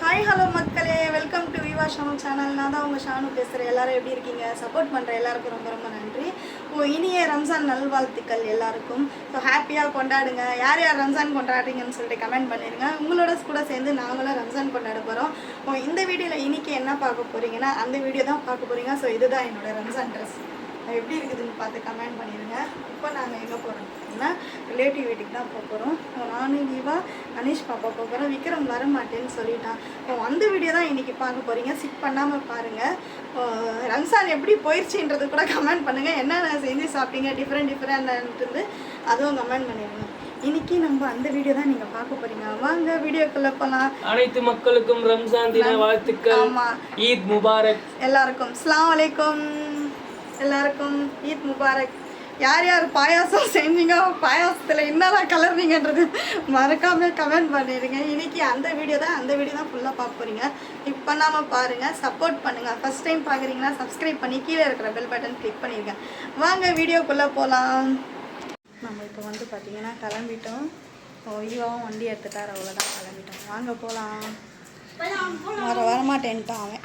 Hi hello மக்களே. Welcome to Viva Shanu channel நான் தான் உங்கள் ஷானு பேசுகிறேன் எல்லாரும் எப்படி இருக்கீங்க? சப்போர்ட் பண்ணுற எல்லாருக்கும் ரொம்ப ரொம்ப நன்றி. ஓ இனிய ரம்ஜான் நல்வாழ்த்துக்கள் எல்லாருக்கும். ஸோ ஹாப்பியாக கொண்டாடுங்க. யார் யார் ரம்ஜான் கொண்டாடுறீங்கன்னு சொல்லிட்டு கமெண்ட் பண்ணிடுங்க உங்களோட கூட சேர்ந்து நாங்களும் ரம்ஜான் கொண்டாட போகிறோம் ஓ இந்த வீடியோவில் இன்றைக்கி என்ன பார்க்க போகிறீங்கன்னா அந்த வீடியோ தான் பார்க்க போகிறீங்க ஸோ இதுதான் என்னோட ரம்ஜான் ட்ரெஸ் எப்படி இருக்குதுன்னு பார்த்து கமெண்ட் பண்ணிடுங்க இப்போ நாங்கள் எங்கே போகிறோம் அப்படின்னா ரிலேட்டிவ் வீட்டுக்கு தான் போக போகிறோம் நானும் தீபா அனீஷ் பாப்பா போக போகிறோம் விக்ரம் வர மாட்டேன்னு சொல்லிட்டான். இப்போ அந்த வீடியோ தான் இன்றைக்கி பார்க்க போகிறீங்க சிக் பண்ணாமல் பாருங்கள் ரம்சான் எப்படி போயிடுச்சுன்றது கூட கமெண்ட் பண்ணுங்கள் என்னென்ன செஞ்சு சாப்பிட்டீங்க? டிஃப்ரெண்ட் டிஃப்ரெண்ட்ன்றது அதுவும் கமெண்ட் பண்ணிடுங்க இன்னைக்கு நம்ம அந்த வீடியோ தான் நீங்கள் பார்க்க போகிறீங்க வாங்க வீடியோக்குள்ளே போகலாம் அனைத்து மக்களுக்கும் ரம்ஜான் தின வாழ்த்துக்கள். ஆமாம் ஈத் முபாரக். எல்லாருக்கும். அஸ்ஸலாமு அலைக்கும். எல்லாருக்கும் ஈத் முபாரக். யார் யார் பாயாசம் செஞ்சீங்க பாயாசத்தில் என்னெல்லாம் கலர்னீங்கன்றது மறக்காமல் கமெண்ட் பண்ணிடுங்க. இன்னைக்கு அந்த வீடியோ தான். அந்த வீடியோ தான் ஃபுல்லாக பார்க்க போகிறீங்க இப்போ பண்ணாமல் பாருங்கள் சப்போர்ட் பண்ணுங்கள் ஃபஸ்ட் டைம் பார்க்குறீங்கன்னா சப்ஸ்கிரைப் பண்ணி கீழே இருக்கிற பெல் பட்டன் கிளிக் பண்ணிடுங்க. வாங்க வீடியோக்குள்ளே போகலாம் நம்ம இப்போ வந்து பார்த்தீங்கன்னா கிளம்பிட்டோம். ஓய்வாகவும் வண்டி எடுத்துட்டார். அவ்வளோதான் கிளம்பிட்டோம். வாங்க போகலாம் வர வரமாட்டேன்ட்டான் அவன்.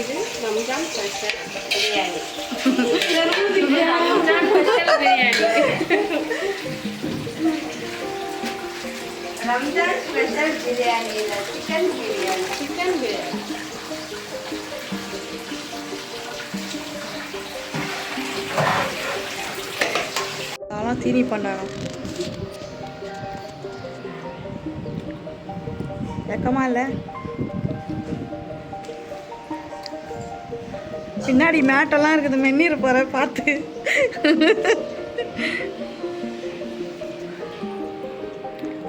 இது ரம்ஜான் ஸ்பெஷல் பிரியாணி. ரம்ஜான் ஸ்பெஷல் பிரியாணி இல்லை சிக்கன் பிரியாணி. சிக்கன் பிரியாணி. அதெல்லாம் தீனி பண்ணணும். வெக்கமா இல்லை? பின்னாடி மேட்டெல்லாம் இருக்குது மென்னீர் போகிற பார்த்து.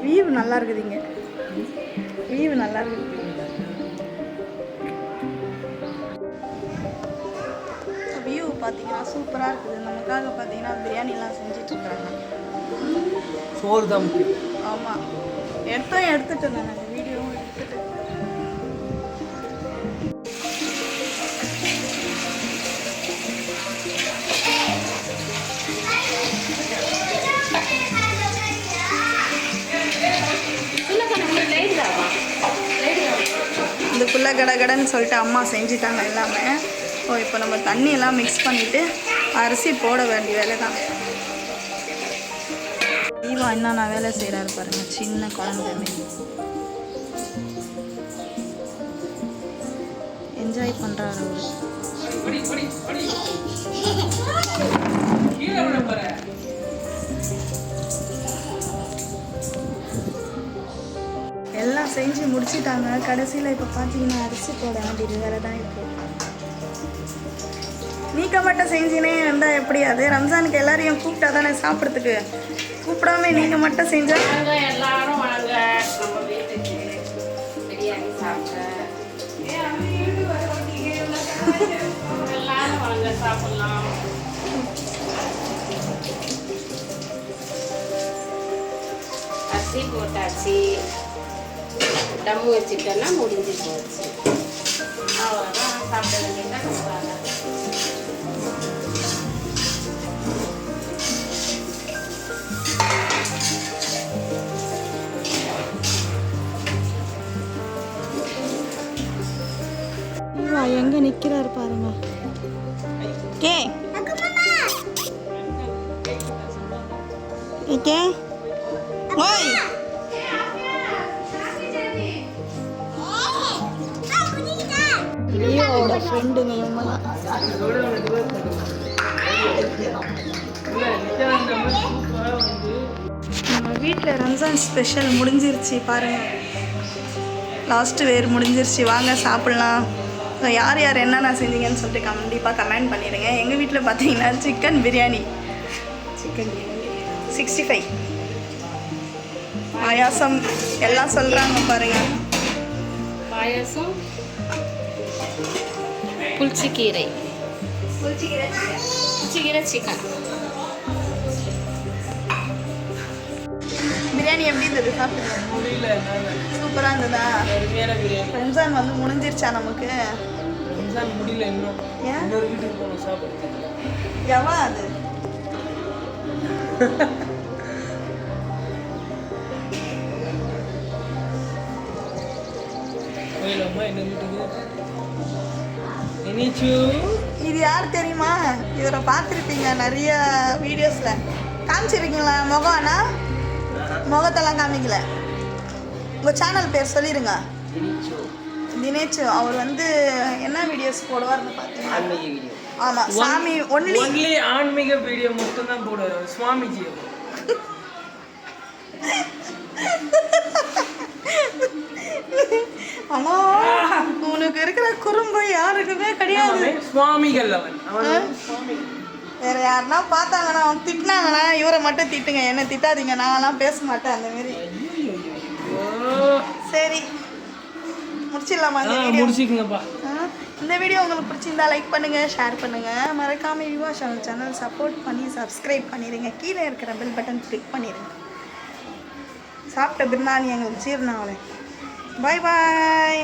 வியூ நல்லா இருக்குது இங்கே. வியூ நல்லா இருக்குது. வியூ பார்த்தீங்கன்னா சூப்பராக இருக்குது. நமக்காக பார்த்தீங்கன்னா பிரியாணிலாம் செஞ்சிட்ருக்காங்க சோறு தான் ஆமாம் எடுத்தோம் எடுத்துட்டேன் நான் இதுக்குள்ளே கடகடன்னு சொல்லிட்டு அம்மா செஞ்சுட்டாங்க எல்லாமே. ஓ இப்போ நம்ம தண்ணி எல்லாம் மிக்ஸ் பண்ணிவிட்டு அரிசி போட வேண்டிய வேலை தான் ஈவா என்னென்ன வேலை செய்கிறாரு பாருங்க சின்ன குழந்தை. மாரி என்ஜாய் பண்ணுறாரு அவரு செஞ்சு முடிச்சிட்டாங்க. கடைசியில் இப்போ பார்த்தீங்கன்னா அரிசி போட வேண்டியது வேறு தான் இப்போ நீக்க செஞ்சினே இருந்தால் எப்படி? அது ரம்ஜானுக்கு எல்லாரையும் கூப்பிட்டா தானே சாப்பிட்றதுக்கு. கூப்பிடாம நீங்கள் மட்டும் செஞ்சா? எல்லாரும் வாங்க. நம்ம வீட்டுக்கு பிரியாணி சாப்பிடலாம். அரிசி போட்டாச்சு. டம்மு வச்சுட்டோன்னா முடிஞ்சு போச்சு அவ்வளோதான் சாப்பிட வேண்டியதான் எங்கே நிற்கிறாரு பாருங்க கே ஃப்ரெண்டுங்க இவங்கெல்லாம் நம்ம வீட்டில் ரம்ஜான் ஸ்பெஷல் முடிஞ்சிருச்சு பாருங்கள் லாஸ்ட்டு வேர் முடிஞ்சிருச்சு. வாங்க சாப்பிட்லாம். யார் யார் என்னென்ன செஞ்சீங்கன்னு சொல்லிட்டு கண்டிப்பாக கமெண்ட் பண்ணிடுங்க. எங்கள் வீட்டில் பார்த்தீங்கன்னா chicken biryani chicken biryani sixty five payasam எல்லாம் சொல்கிறாங்க பாருங்கள் பாயாசம்? புளிச்சக்கீரை. புளிச்சக்கீரை சிக்கன் பிரியாணி எப்படி இருந்தது? சாப்பிட்டு. சூப்பராக இருந்ததா? ரம்ஜான் வந்து முடிஞ்சிருச்சா நமக்கு? ரம்ஜான் முடியல இன்னும். ஏன்? இன்னொரு வீட்டுக்கு போகணும் சாப்பிடுறது எவா அது? போயிடலாமா இன்னொரு வீட்டுக்கு? இது யார் தெரியுமா? இவரை பார்த்துருப்பீங்க நிறைய வீடியோஸில் காமிச்சிருக்கீங்களா? முகம் அண்ணா? முகத்தெல்லாம் காமிக்கல. உங்கள் சேனல் பேர் சொல்லிடுங்க தினேஷ் அவர் வந்து என்ன வீடியோஸ் போடுவார்னு பார்த்தீங்கன்னா ஆமாம் சாமி ஒன்லி ஒன்லி ஆன்மீக வீடியோ மட்டும் தான் போடுவார் சுவாமிஜி சுவாமிகள் அவன். அவன் வேற யாருன்னா பார்த்தாங்கன்னா அவங்க திட்டினாங்கன்னா இவரை மட்டும் திட்டுங்க. என்ன திட்டாதீங்க. நான்லாம் பேச மாட்டேன் அந்த மாதிரி ஐயோ சரி. முடிச்சிடலாமா முடிச்சுக்கங்கப்பா. இந்த வீடியோ உங்களுக்கு பிடிச்சிருந்தா லைக் பண்ணுங்க ஷேர் பண்ணுங்க. மறக்காம யுவா சேனல் சேனல் சப்போர்ட் பண்ணி சப்ஸ்கிரைப் பண்ணிடுங்க கீழே இருக்கிற பெல் பட்டன் கிளிக் பண்ணிடுங்க சாப்பிட்ட பிரியாணி எங்களுக்கு ஜீரணம் ஆகலை பாய் பாய்